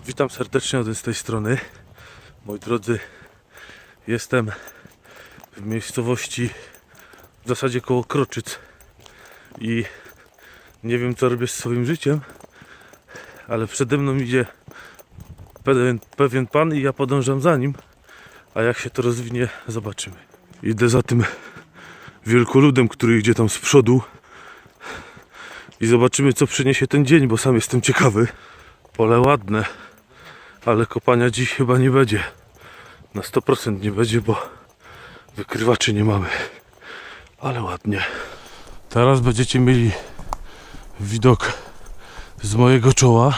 Witam serdecznie z tej strony. Moi drodzy, jestem w miejscowości w zasadzie koło Kroczyc i nie wiem co robię z swoim życiem, ale przede mną idzie pewien, pewien pan i ja podążam za nim, a jak się to rozwinie, zobaczymy. Idę za tym wielkoludem, który idzie tam z przodu i zobaczymy co przyniesie ten dzień, bo sam jestem ciekawy. Pole ładne, ale kopania dziś chyba nie będzie. Na 100% nie będzie, bo wykrywaczy nie mamy. Ale ładnie. Teraz będziecie mieli widok z mojego czoła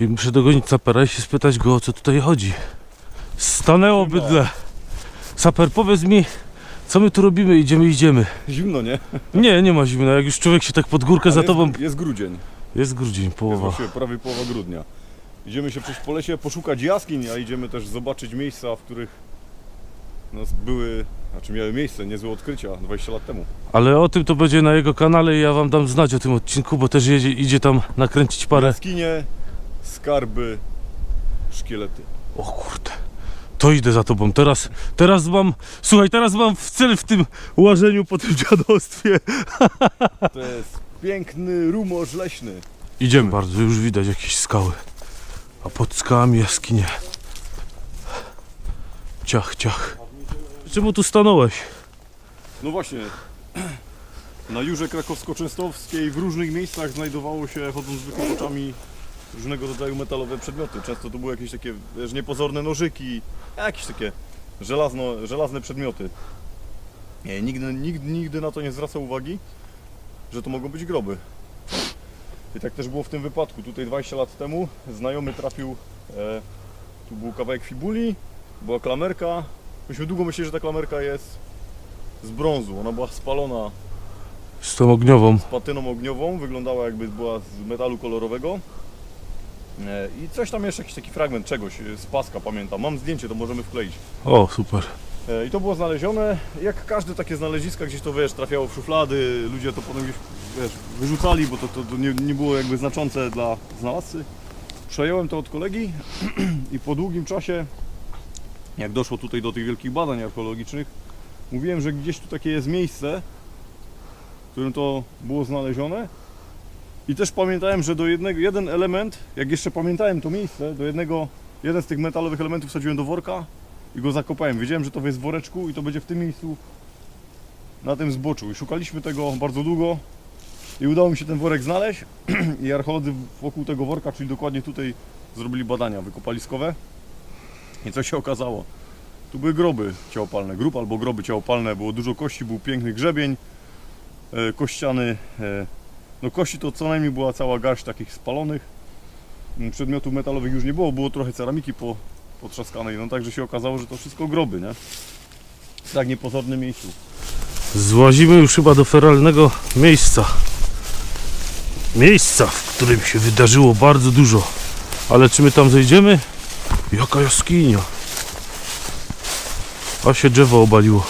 i muszę dogonić sapera i się spytać go o co tutaj chodzi. Stanęło bydle. Saper, powiedz mi, co my tu robimy? Idziemy, idziemy. Zimno, nie? Nie, nie ma zimna. Jak już człowiek się tak pod górkę za Ale tobą... Jest, jest grudzień. Jest grudzień, Jest połowa. właściwie prawie połowa grudnia. Idziemy się przejść po lesie, poszukać jaskiń, a idziemy też zobaczyć miejsca, w których no, były, znaczy miały miejsce niezłe odkrycia 20 lat temu. Ale o tym to będzie na jego kanale i ja wam dam znać o tym odcinku, bo też jedzie, idzie tam nakręcić parę. Jaskinie, skarby, szkielety. O kurde. To idę za tobą. Teraz, teraz mam. Słuchaj, teraz mam w cel w tym łażeniu po tym dziadostwie. To jest piękny rumorz leśny. Idziemy. Bardzo już widać jakieś skały. A pod skałami jaskinie. Ciach, ciach. Czemu tu stanąłeś? No właśnie, na Jurze Krakowsko-Częstochowskiej w różnych miejscach znajdowało się, chodząc wykrywaczami, różnego rodzaju metalowe przedmioty. Często to były jakieś takie, wiesz, niepozorne nożyki, jakieś takie żelazno, żelazne przedmioty. Nie, nigdy, nigdy, nigdy na to nie zwracał uwagi, że to mogą być groby. I tak też było w tym wypadku. Tutaj 20 lat temu znajomy trafił, e, tu był kawałek fibuli, była klamerka. Myśmy długo myśleli, że ta klamerka jest z brązu. Ona była spalona Z tą ogniową. z patyną ogniową, wyglądała jakby była z metalu kolorowego. E, I coś tam jeszcze, jakiś taki fragment czegoś z paska pamiętam. Mam zdjęcie, to możemy wkleić. O, super. E, I to było znalezione. Jak każde takie znaleziska, gdzieś to wiesz, trafiało w szuflady, ludzie to potem gdzieś wiesz, wyrzucali, bo to, to, to nie, nie było jakby znaczące dla znalazcy. Przejąłem to od kolegi i po długim czasie, jak doszło tutaj do tych wielkich badań archeologicznych, mówiłem, że gdzieś tu takie jest miejsce, w którym to było znalezione. I też pamiętałem, że do jednego, jeden element, jak jeszcze pamiętałem to miejsce, do jednego, jeden z tych metalowych elementów wsadziłem do worka i go zakopałem. Wiedziałem, że to jest w woreczku i to będzie w tym miejscu na tym zboczu. I szukaliśmy tego bardzo długo i udało mi się ten worek znaleźć i archeolodzy wokół tego worka, czyli dokładnie tutaj zrobili badania wykopaliskowe i co się okazało? Tu były groby ciałopalne, grób albo groby ciałopalne, było dużo kości, był piękny grzebień e, kościany. E, no kości to co najmniej była cała garść takich spalonych. Mm, Przedmiotów metalowych już nie było, było trochę ceramiki po, potrzaskanej, no także się okazało, że to wszystko groby, nie? W tak niepozornym miejscu. Złazimy już chyba do feralnego miejsca. Miejsca, w którym się wydarzyło bardzo dużo. Ale czy my tam zejdziemy? Jaka jaskinia. A się drzewo obaliło.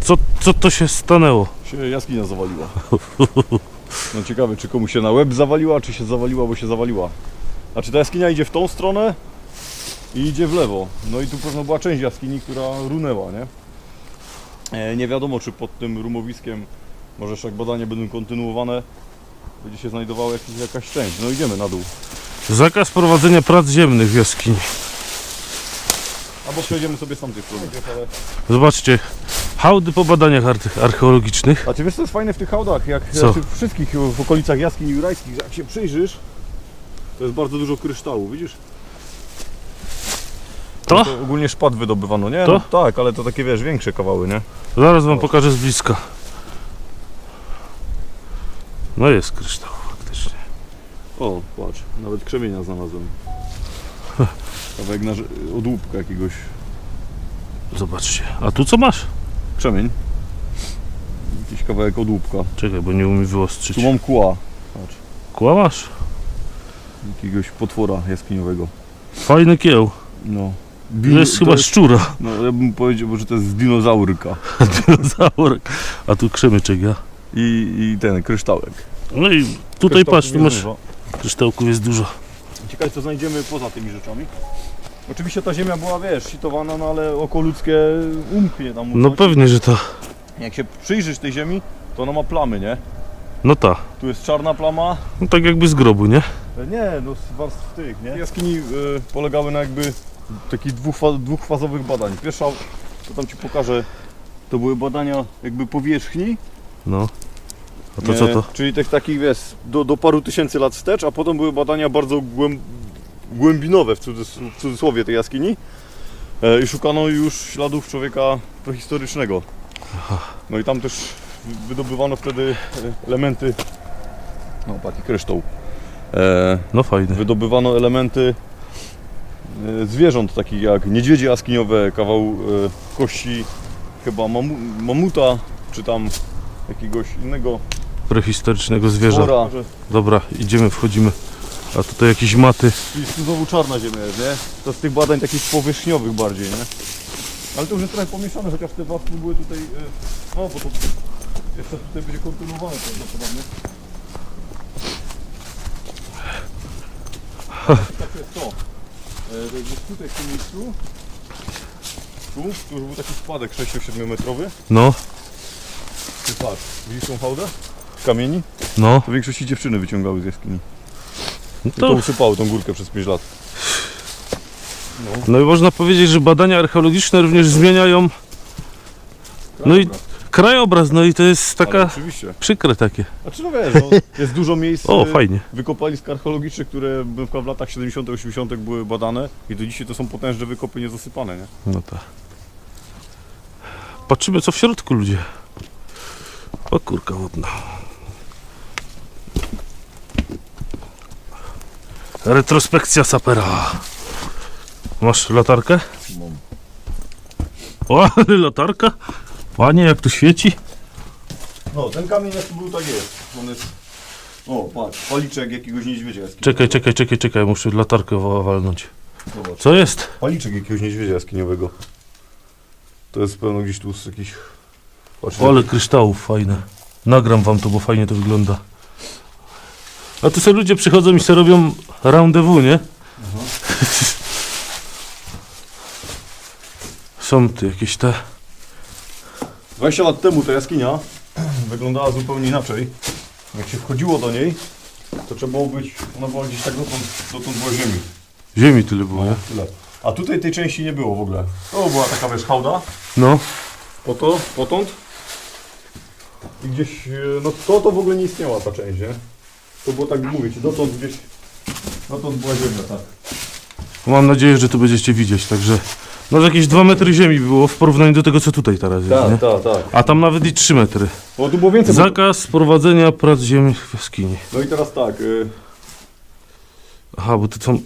Co, co to się stanęło? Się jaskinia zawaliła. No ciekawe, czy komuś się na łeb zawaliła, czy się zawaliła, bo się zawaliła. Znaczy ta jaskinia idzie w tą stronę i idzie w lewo. No i tu pewno była część jaskini, która runęła, nie? E, nie wiadomo, czy pod tym rumowiskiem, może jak badania będą kontynuowane, będzie się znajdowała jakiś, jakaś część. No idziemy na dół. Zakaz prowadzenia prac ziemnych w jaskini. Albo przejdziemy sobie z tamtej strony. Zobaczcie, hałdy po badaniach arche- archeologicznych. A czy wiesz co jest fajne w tych hałdach, jak Co? w tych wszystkich w okolicach jaskiń jurajskich, jak się przyjrzysz, to jest bardzo dużo kryształu, widzisz? To? To ogólnie szpat wydobywano, nie? To? No, tak, ale to takie wiesz, większe kawały, nie? Zaraz wam pokażę z bliska. No jest kryształ faktycznie. O, patrz, nawet krzemienia znalazłem. Kawałek na, odłupka jakiegoś. Zobaczcie. A tu co masz? Krzemień. Jakiś kawałek odłupka. Czekaj, bo nie umiem wyostrzyć. Tu mam kła. Patrz, Kła masz? Jakiegoś potwora jaskiniowego. Fajny kieł. No. To jest chyba szczura. No, ja bym powiedział, że to jest dinozaurka. Dinozaurek. A tu krzemyczek, ja. I, I ten kryształek. No i tutaj patrz, tu jest masz dużo. kryształków jest dużo. Ciekawe co znajdziemy poza tymi rzeczami. Oczywiście ta ziemia była, wiesz, sitowana, no ale oko ludzkie umknie tam. No uznać. pewnie, że to. Jak się przyjrzysz tej ziemi, to ona ma plamy, nie? No ta. Tu jest czarna plama. No tak jakby z grobu, nie? E, Nie, no z warstw tych, nie? Jaskini e, polegały na jakby takich dwufa, dwufazowych badań. Pierwsza, to tam Ci pokażę, to były badania jakby powierzchni. No. A to co e, to? Czyli tych takich, wiesz, do, do paru tysięcy lat wstecz, a potem były badania bardzo głęb, głębinowe w, cudzys, w cudzysłowie tej jaskini. E, I szukano już śladów człowieka prehistorycznego. No i tam też wydobywano wtedy e, elementy, no taki kryształ. E, No wydobywano elementy e, zwierząt takich jak niedźwiedzie jaskiniowe, kawał e, kości chyba mamu, mamuta, czy tam jakiegoś innego Prehistorycznego zwierza. wora. Dobra, idziemy, wchodzimy. A tutaj jakieś maty. Tu znowu czarna ziemia jest, nie? To z tych badań takich powierzchniowych bardziej, nie? Ale to już jest trochę pomieszane, chociaż te warstwy były tutaj, no bo to jeszcze tutaj będzie kontynuowane prawdopodobnie. Tak jest to. E, że gdzieś tutaj w tym miejscu, tu, tu już był taki spadek 6-7 metrowy. No, Ty patrz, widzisz tą hałdę? Kamieni? no. To w większości dziewczyny wyciągały z jaskini. No I to to, usypały tą górkę przez 5 lat. No. no i można powiedzieć, że badania archeologiczne również zmieniają No i krajobraz, no i to jest Ale taka oczywiście. przykre takie. Znaczy no wiesz, no, jest dużo miejsc O, fajnie. wykopalisk archeologicznych, które na przykład w latach 70 80 były badane i do dzisiaj to są potężne wykopy niezasypane, nie? No tak. Patrzymy co w środku ludzie. O kurka wodna. Retrospekcja sapera. Masz latarkę? Mam. O, ale latarka. Panie, jak tu świeci. No, ten kamień jak tu był, tak jest. On jest... O, patrz, paliczek jakiegoś niedźwiedzia jaskiniowego. Czekaj, czekaj, czekaj, czekaj, muszę latarkę wa- walnąć. Zobacz. Co jest? Paliczek jakiegoś niedźwiedzia jaskiniowego. To jest pewno gdzieś tu z jakichś... Patrz, ale kryształów fajne. Nagram wam to, bo fajnie to wygląda. A tu sobie ludzie przychodzą i sobie robią rendezvous, nie? Są tu jakieś te... 20 lat temu ta jaskinia wyglądała zupełnie inaczej. Jak się wchodziło do niej, to trzeba było być... Ona była gdzieś tak dotąd, dotąd była ziemi. Ziemi tyle było, nie? Tyle. A tutaj tej części nie było w ogóle. To była taka wiesz hałda, No, po to, potąd. I gdzieś, e, no to to w ogóle nie istniała ta część, nie? To było tak mówić, dotąd gdzieś, dotąd była ziemia, tak. mam nadzieję, że to będziecie widzieć, także... No jakieś 2 metry ziemi było w porównaniu do tego, co tutaj teraz jest, nie? tak, tak. A tam nawet i 3 metry. Bo tu było więcej. bo- Zakaz prowadzenia prac ziemnych w jaskini. No i teraz tak, e, Aha, bo to są...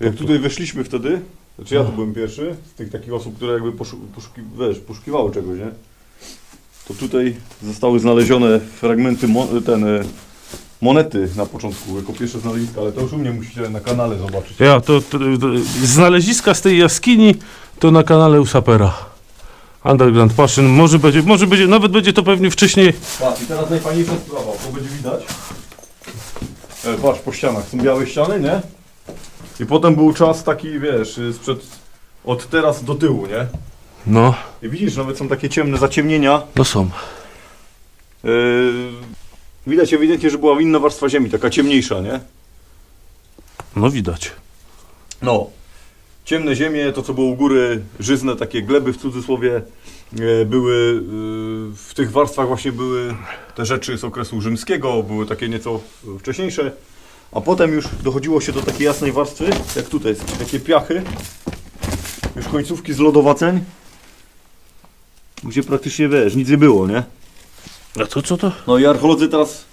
jak tutaj weszliśmy wtedy, znaczy ja tu byłem pierwszy, z tych takich osób, które jakby poszu, poszuki, wiesz, poszukiwały czegoś, nie? To tutaj zostały znalezione fragmenty, mo, ten, e, monety na początku, jako pierwsze znaleziska, ale to już u mnie musicie na kanale zobaczyć. Ja, to, to, to znaleziska z tej jaskini to na kanale Usapera. Underground Passion, może będzie, może będzie, nawet będzie to pewnie wcześniej. Patrz, i teraz najfajniejsza sprawa, to będzie widać. E, patrz, po ścianach są białe ściany, nie? I potem był czas taki, wiesz, y, sprzed, od teraz do tyłu, nie? No, I widzisz, nawet są takie ciemne zaciemnienia. no są. Yy, widać ewidentnie, że była inna warstwa ziemi, taka ciemniejsza, nie? No widać. No. Ciemne ziemie, to co było u góry, żyzne takie gleby w cudzysłowie, e, były e, w tych warstwach właśnie były te rzeczy z okresu rzymskiego, były takie nieco wcześniejsze, a potem już dochodziło się do takiej jasnej warstwy, jak tutaj jest, takie piachy, już końcówki z lodowaceń, gdzie praktycznie wiesz, nic nie było, nie? A to co to? No i archeolodzy teraz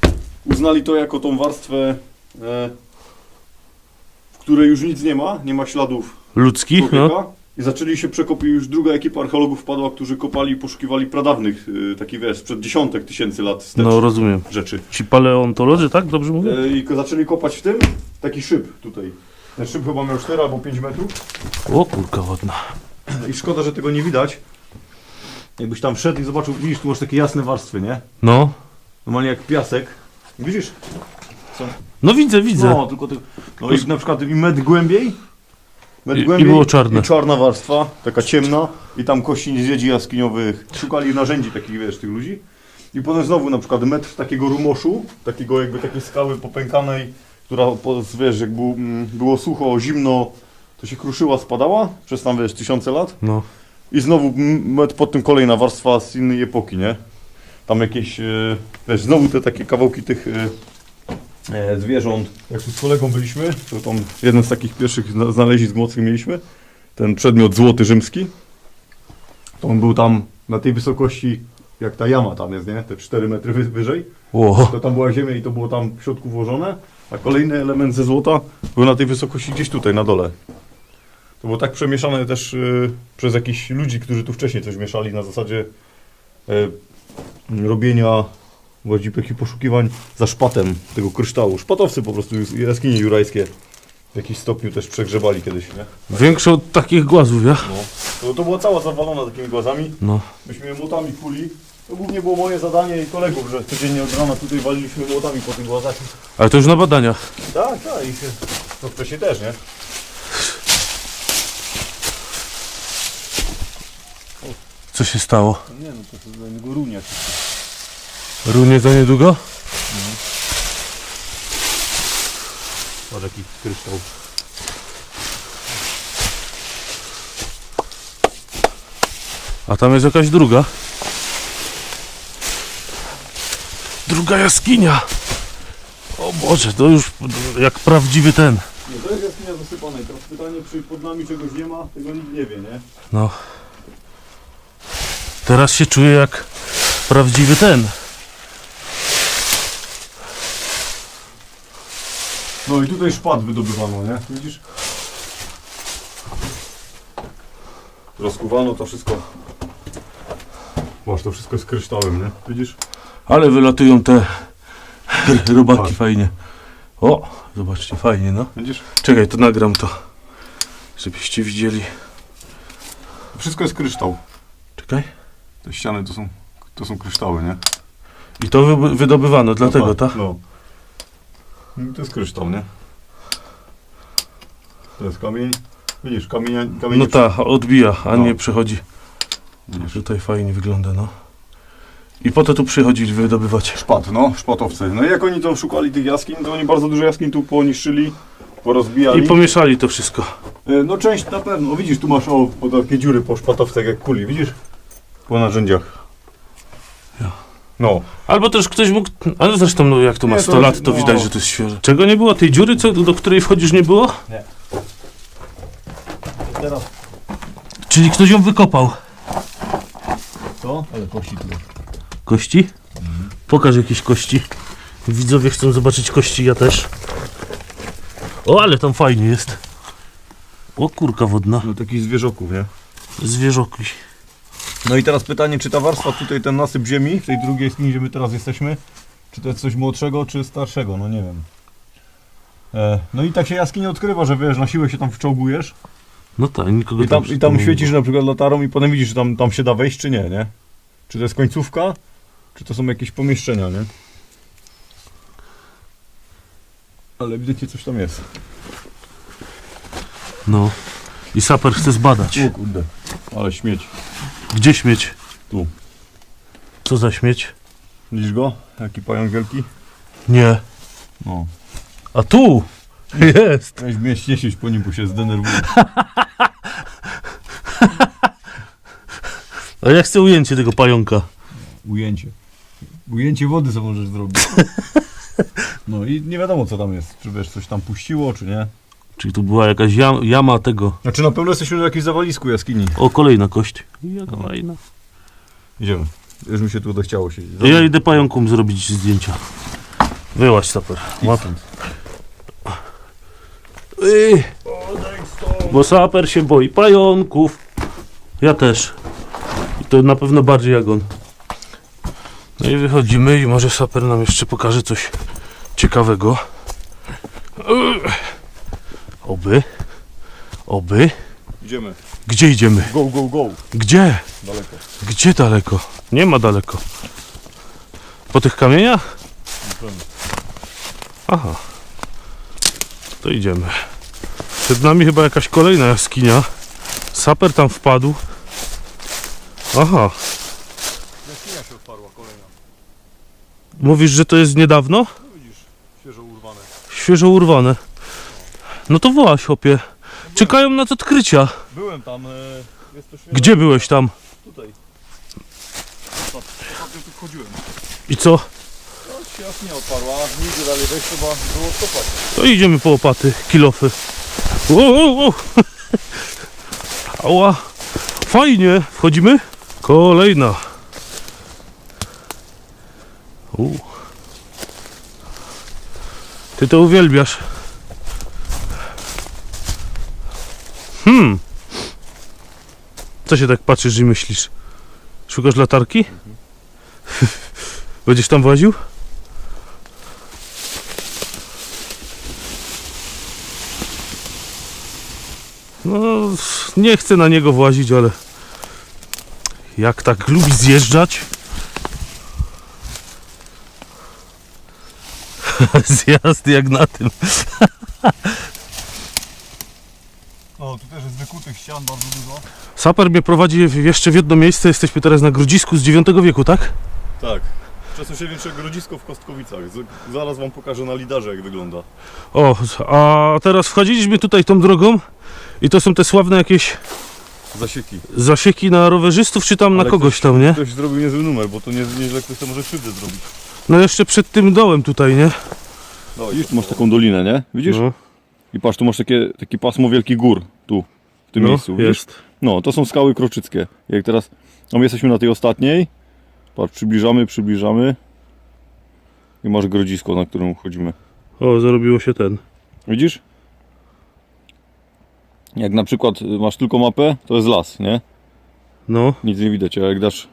uznali to jako tą warstwę, e, w której już nic nie ma, nie ma śladów Ludzkich, człowieka. no. I zaczęli się przekopić, już druga ekipa archeologów wpadła, którzy kopali i poszukiwali pradawnych, y, takich wiesz, sprzed dziesiątek tysięcy lat wstecz No rozumiem. rzeczy. Ci paleontolodzy, tak? Dobrze mówię? E, I ko- zaczęli kopać w tym taki szyb tutaj. Ten szyb chyba miał 4 albo 5 metrów. O kurka wodna. I szkoda, że tego nie widać. Jakbyś tam wszedł i zobaczył, widzisz, tu masz takie jasne warstwy, nie? No, Normalnie jak piasek. Widzisz? Co? No widzę, widzę. No, tylko ty... No i na przykład i metr głębiej. Metr I- i głębiej było czarne. I czarna warstwa, taka ciemna. I tam kości niedźwiedzi jaskiniowych. Szukali narzędzi takich, wiesz, tych ludzi. I potem znowu na przykład metr takiego rumoszu, takiego jakby takiej skały popękanej, która, po- wiesz, jak było, mm, było sucho, zimno, to się kruszyła, spadała przez tam, wiesz, tysiące lat. No. I znowu m- metr pod tym kolejna warstwa z innej epoki, nie? Tam jakieś, e, wiesz, znowu te takie kawałki tych e, e, zwierząt. Jak tu z kolegą byliśmy, to tam jeden z takich pierwszych zna- znalezisk mocnych mieliśmy, ten przedmiot złoty rzymski. To on był tam na tej wysokości, jak ta jama tam jest, nie? Te 4 metry wy- wyżej. To tam była ziemia i to było tam w środku włożone, a kolejny element ze złota był na tej wysokości gdzieś tutaj, na dole. To było tak przemieszane też y, przez jakichś ludzi, którzy tu wcześniej coś mieszali na zasadzie y, robienia właściwie takich poszukiwań za szpatem tego kryształu. Szpatowcy po prostu, jaskinie jurajskie w jakimś stopniu też przegrzebali kiedyś, nie? Większe od takich głazów, ja? No. To, to była cała zawalona takimi głazami. No. Myśmy młotami kuli. To głównie było moje zadanie i kolegów, że codziennie od rana tutaj waliliśmy młotami po tych głazach. Ale to już na badania. Tak, tak, i się, to wcześniej też, nie? Co się stało? Nie no, to dla niego runia. Runie za niedługo? Patrz jaki kryształ. A tam jest jakaś druga. Druga jaskinia. O Boże, to już jak prawdziwy ten. Nie, to jest jaskinia zasypana i teraz pytanie, czy pod nami czegoś nie ma, tego nikt nie wie, nie? No. Teraz się czuję jak prawdziwy ten. No i tutaj szpat wydobywano, nie? Widzisz? Rozkuwano to wszystko. Masz to wszystko z kryształem, nie? Widzisz? Ale wylatują te robaki fajnie. O, zobaczcie, fajnie, no. Widzisz? Czekaj, to nagram to. Żebyście widzieli. Wszystko jest kryształ. Czekaj. Te ściany to są, to są kryształy, nie? I to wy, wydobywano, dlatego, tak? No. I To jest kryształ, nie? To jest kamień. Widzisz, kamień, kamień No tak, odbija, a No. nie przechodzi. Widzisz. Tutaj fajnie wygląda, no. I po to tu przychodzili wydobywać. Szpat, no, szpatowcy. No i jak oni to szukali tych jaskiń, to oni bardzo dużo jaskiń tu poniszczyli, porozbijali. I pomieszali to wszystko. E, No część na pewno. O, widzisz, tu masz o, o takie dziury po szpatowcach jak kuli, widzisz? Po narzędziach. Ja. No. Albo też ktoś mógł. Ale zresztą, no jak to ma Nie, 100 to- lat, to no. widać, że to jest świeże. Czego nie było? Tej dziury, co, do której wchodzisz, nie było? Teraz Czyli ktoś ją wykopał. co? Ale kości tu. Kości? Pokaż jakieś kości. Widzowie chcą zobaczyć kości, ja też. O, ale tam fajnie jest. O, kurka wodna. No takich zwierzoków, nie? Zwierzoki. No i teraz pytanie, czy ta warstwa tutaj, ten nasyp ziemi, w tej drugiej jaskini, gdzie my teraz jesteśmy, czy to jest coś młodszego, czy starszego, no nie wiem. E, no i tak się jaskinie odkrywa, że wiesz, na siłę się tam wczołgujesz No tak, nikogo i tam, i tam świecisz na przykład latarą i potem widzisz, czy tam, tam się da wejść, czy nie, nie? Czy to jest końcówka, czy to są jakieś pomieszczenia, nie? Ale ewidentnie coś tam jest. No. I saper chce zbadać. O kurde, ale śmieć. Gdzie śmieć? Tu. Co za śmieć? Widzisz go? Jaki pająk wielki? Nie. No. A tu! Jest! Weź mieć, nie siedź po nim, bo się zdenerwuje. A ja chcę ujęcie tego pająka. Ujęcie. Ujęcie wody co możesz zrobić. No i nie wiadomo co tam jest. Czy wiesz, coś tam puściło, czy nie. Czyli tu była jakaś jam, jama tego. Znaczy na pewno jesteśmy na jakimś zawalisku jaskini. O, kolejna kość. Jaka fajna. Idziemy. Już mi się tu chciało siedzieć. Ja idę pająkom zrobić zdjęcia. Wyłaź saper. Łap. Ej, Bo saper się boi pająków. Ja też. I to na pewno bardziej jak on. No i wychodzimy i może saper nam jeszcze pokaże coś ciekawego. Oby. Oby. Idziemy. Gdzie idziemy? Go, go, go. Gdzie? Daleko. Gdzie daleko? Nie ma daleko. Po tych kamieniach? Aha. To idziemy. Przed nami chyba jakaś kolejna jaskinia. Saper tam wpadł. Aha. Jaskinia się otwarła kolejna. Mówisz, że to jest niedawno? No widzisz, świeżo urwane. Świeżo urwane. No to wołaś, chłopie. Czekają na odkrycia. Byłem tam, e, jest to świeże. Gdzie byłeś tam? Tutaj. Ostatnio tu wchodziłem. I co? No się jaskinia otwarła, nigdy dalej wejść trzeba było kopać. To idziemy po łopaty, kilofy. Wow, wow, wow. Ała. Fajnie. Wchodzimy? Kolejna. U. Ty to uwielbiasz. Co się tak patrzysz i myślisz? Szukasz latarki? Będziesz tam właził? No, nie chcę na niego włazić, ale jak tak lubi zjeżdżać. Zjazd jak na tym. No tu też jest wykutych ścian bardzo dużo. Saper mnie prowadzi w- jeszcze w jedno miejsce. Jesteśmy teraz na Grodzisku z IX wieku, tak? Tak. Czasosiewiecze grodzisko w Kostkowicach. Z- Zaraz wam pokażę na lidarze jak wygląda. O, a teraz wchodziliśmy tutaj tą drogą i to są te sławne jakieś Zasieki. zasieki na rowerzystów, czy tam na Ale kogoś tam, nie? Ktoś zrobił niezły numer, bo to nie, nieźle ktoś to może krzywdę zrobić. No jeszcze przed tym dołem tutaj, nie? No, Widzisz, tu masz taką dolinę, nie? Widzisz? No, I patrz, tu masz takie, takie pasmo wielkich gór. Tu, tym no miejscu. Widzisz? jest. No, to są skały kroczyckie. Jak teraz, no my jesteśmy na tej ostatniej. Patrz, przybliżamy, przybliżamy. I masz grodzisko, na którym chodzimy. O, zarobiło się ten. Widzisz? Jak na przykład y, masz tylko mapę, to jest las, nie? No, Nic nie widać, a jak dasz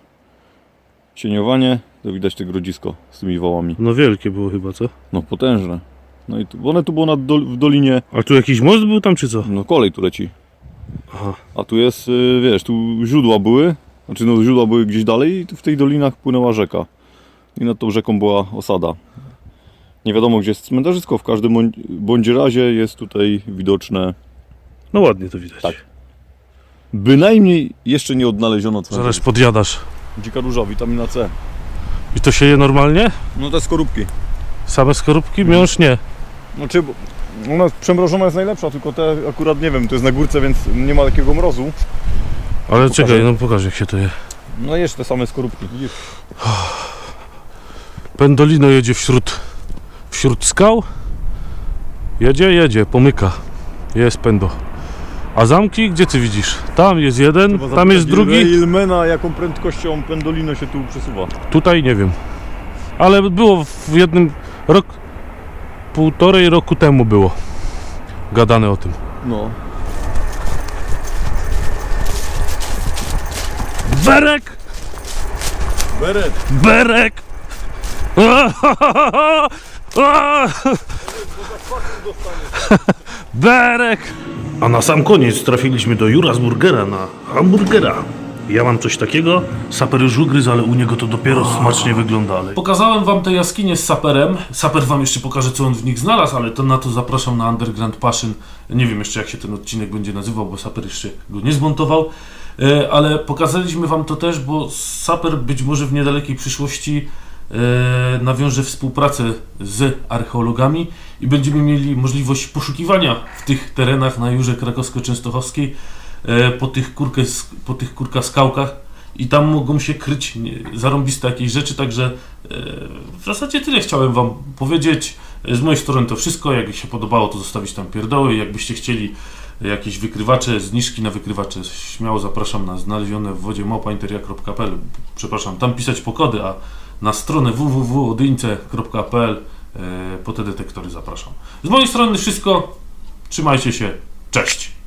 cieniowanie, to widać te grodzisko z tymi wałami. no wielkie było chyba, co? No, potężne. No i tu, bo one tu było na dol, w dolinie, A tu jakiś most był tam, czy co? no kolej tu leci. Aha. A tu jest, y, wiesz, tu źródła były, znaczy no źródła były gdzieś dalej i tu w tych dolinach płynęła rzeka. I nad tą rzeką była osada. Nie wiadomo gdzie jest cmentarzysko, w każdym bądź, bądź razie jest tutaj widoczne. No ładnie to widać. Tak. Bynajmniej jeszcze nie odnaleziono Zaraz cmentarzyska. podjadasz. Dzika róża, witamina C. I to się je normalnie? No te skorupki. Same skorupki? Miąż nie. Znaczy, bo ona przemrożona jest najlepsza, tylko te akurat nie wiem, to jest na górce, więc nie ma takiego mrozu. Ale czekaj, no pokaż jak się to je. No jeszcze te same skorupki, widzisz? Pendolino jedzie wśród, wśród skał. Jedzie, jedzie, pomyka. Jest pendo. A zamki, gdzie ty widzisz? Tam jest jeden, tam jest drugi. Ilmena, jaką prędkością pendolino się tu przesuwa. Tutaj nie wiem. Ale było w jednym rok, półtorej roku temu było gadane o tym. No. Berek! Beret! Berek! Berek! A na sam koniec trafiliśmy do Jura z Burgera na hamburgera. Ja mam coś takiego, saper już ugryzł, ale u niego to dopiero smacznie wygląda. Ale... Pokazałem wam tę jaskinię z saperem. Saper wam jeszcze pokaże, co on w nich znalazł, ale to na to zapraszam na Underground Passion. Nie wiem jeszcze, jak się ten odcinek będzie nazywał, bo saper jeszcze go nie zmontował. E, ale pokazaliśmy wam to też, bo saper być może w niedalekiej przyszłości e, nawiąże współpracę z archeologami i będziemy mieli możliwość poszukiwania w tych terenach na Jurze Krakowsko-Częstochowskiej po tych, kurkę, po tych kurka skałkach i tam mogą się kryć zarąbiste jakieś rzeczy, także e, w zasadzie tyle chciałem Wam powiedzieć. E, Z mojej strony to wszystko, jak się podobało to zostawić tam pierdoły, jakbyście chcieli jakieś wykrywacze, zniżki na wykrywacze, śmiało zapraszam na znalezione w wodzie małpainteria.pl przepraszam, tam pisać pokody, a na stronę www.odyńce.pl e, po te detektory zapraszam. Z mojej strony wszystko, trzymajcie się, cześć!